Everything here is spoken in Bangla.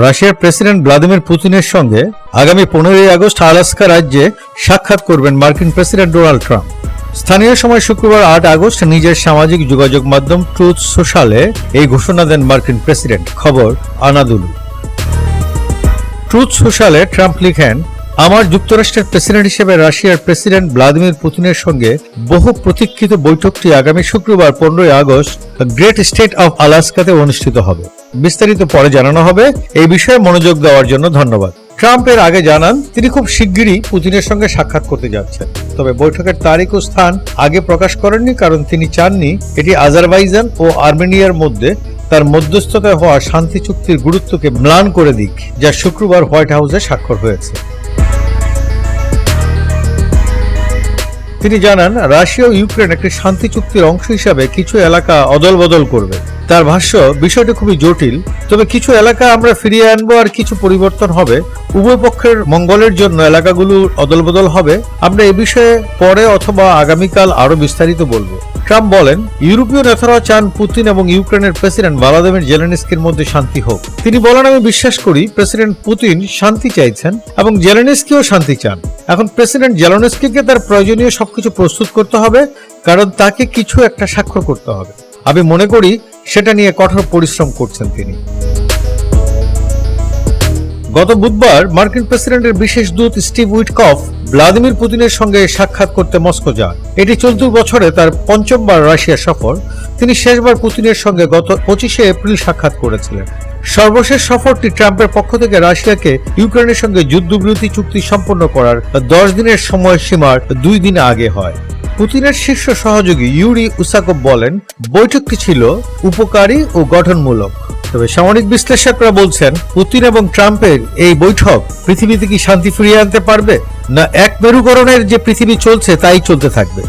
রাশিয়ার প্রেসিডেন্ট ভ্লাদিমির পুতিনের সঙ্গে আগামী পনেরোই আগস্ট আলাস্কা রাজ্যে সাক্ষাৎ করবেন মার্কিন প্রেসিডেন্ট ডোনাল্ড ট্রাম্প। স্থানীয় সময় শুক্রবার আট আগস্ট নিজের সামাজিক যোগাযোগ মাধ্যম ট্রুথ সোশ্যালে এই ঘোষণা দেন মার্কিন প্রেসিডেন্ট। খবর, আনাদুলু। ট্রুথ সোশ্যালে ট্রাম্প লিখেন, আমার যুক্তরাষ্ট্রের প্রেসিডেন্ট হিসেবে রাশিয়ার প্রেসিডেন্ট ভ্লাদিমির পুতিনের সঙ্গে বহু প্রতীক্ষিত বৈঠকটি আগামী শুক্রবার পনেরোই আগস্ট গ্রেট স্টেট অফ আলাস্কাতে অনুষ্ঠিত হবে। বিস্তারিত পরে জানানো হবে। এই বিষয়ে মনোযোগ দেওয়ার জন্য ধন্যবাদ। ট্রাম্পের আগে জানান, তিনি খুব শিগগিরই পুতিনের সঙ্গে সাক্ষাৎ করতে যাচ্ছেন। তবে বৈঠকের তারিখ ও স্থান আগে প্রকাশ করেননি, কারণ তিনি চাননি এটি আজারবাইজান ও আর্মেনিয়ার মধ্যে তার মধ্যস্থতায় হওয়া শান্তি চুক্তির গুরুত্বকে ম্লান করে দিক, যা শুক্রবার হোয়াইট হাউসে স্বাক্ষর হয়েছে। তিনি জানান, রাশিয়া ও ইউক্রেন একটি শান্তি চুক্তির অংশ হিসাবে কিছু এলাকা অদল বদল করবে। তার ভাষ্য, বিষয়টি খুবই জটিল, তবে কিছু এলাকা আমরা ফিরিয়ে আনব আর কিছু পরিবর্তন হবে। উভয় পক্ষের মঙ্গলের জন্য এলাকাগুলো অদলবদল হবে। আমরা এ বিষয়ে পরে অথবা আগামীকাল আরও বিস্তারিত বলব। ট্রাম্প বলেন, ইউরোপীয় নেতারা চান পুতিন এবং ইউক্রেনের প্রেসিডেন্ট ভলাদিমির জেলেনস্কির মধ্যে শান্তি হোক। তিনি বলেন, আমি বিশ্বাস করি প্রেসিডেন্ট পুতিন শান্তি চাইছেন এবং জেলেনস্কিও শান্তি চান। এখন প্রেসিডেন্ট জেলেনস্কিকে তার প্রয়োজনীয় সবকিছু প্রস্তুত করতে হবে, কারণ তাকে কিছু একটা স্বাক্ষর করতে হবে। আমি মনে করি, সেটা নিয়ে কঠোর পরিশ্রম করছেন তিনি। গত বুধবার মার্কিন প্রেসিডেন্টের বিশেষ দূত স্টিভ উইটকফ ভ্লাদিমির পুতিনের সঙ্গে সাক্ষাৎ করতে মস্কো যান। এটি চলতি বছরে তার পঞ্চমবার রাশিয়া সফর। তিনি শেষবার পুতিনের সঙ্গে গত পঁচিশে এপ্রিল সাক্ষাৎ করেছিলেন। সর্বশেষ সফরটি ট্রাম্পের পক্ষ থেকে রাশিয়াকে ইউক্রেনের সঙ্গে যুদ্ধবিরতি চুক্তি সম্পন্ন করার দশ দিনের সময়সীমার দুই দিন আগে হয়। পুতিনের শীর্ষ সহযোগী ইউরি উসাকভ বলেন, বৈঠকটি ছিল উপকারী ও গঠনমূলক। তবে সামরিক বিশ্লেষকরা বলছেন, পুতিন এবং ট্রাম্পের এই বৈঠক পৃথিবীতে কি শান্তি ফিরিয়ে আনতে পারবে? না এক মেরুকরণের যে পৃথিবী চলছে, তাই চলতে থাকবে।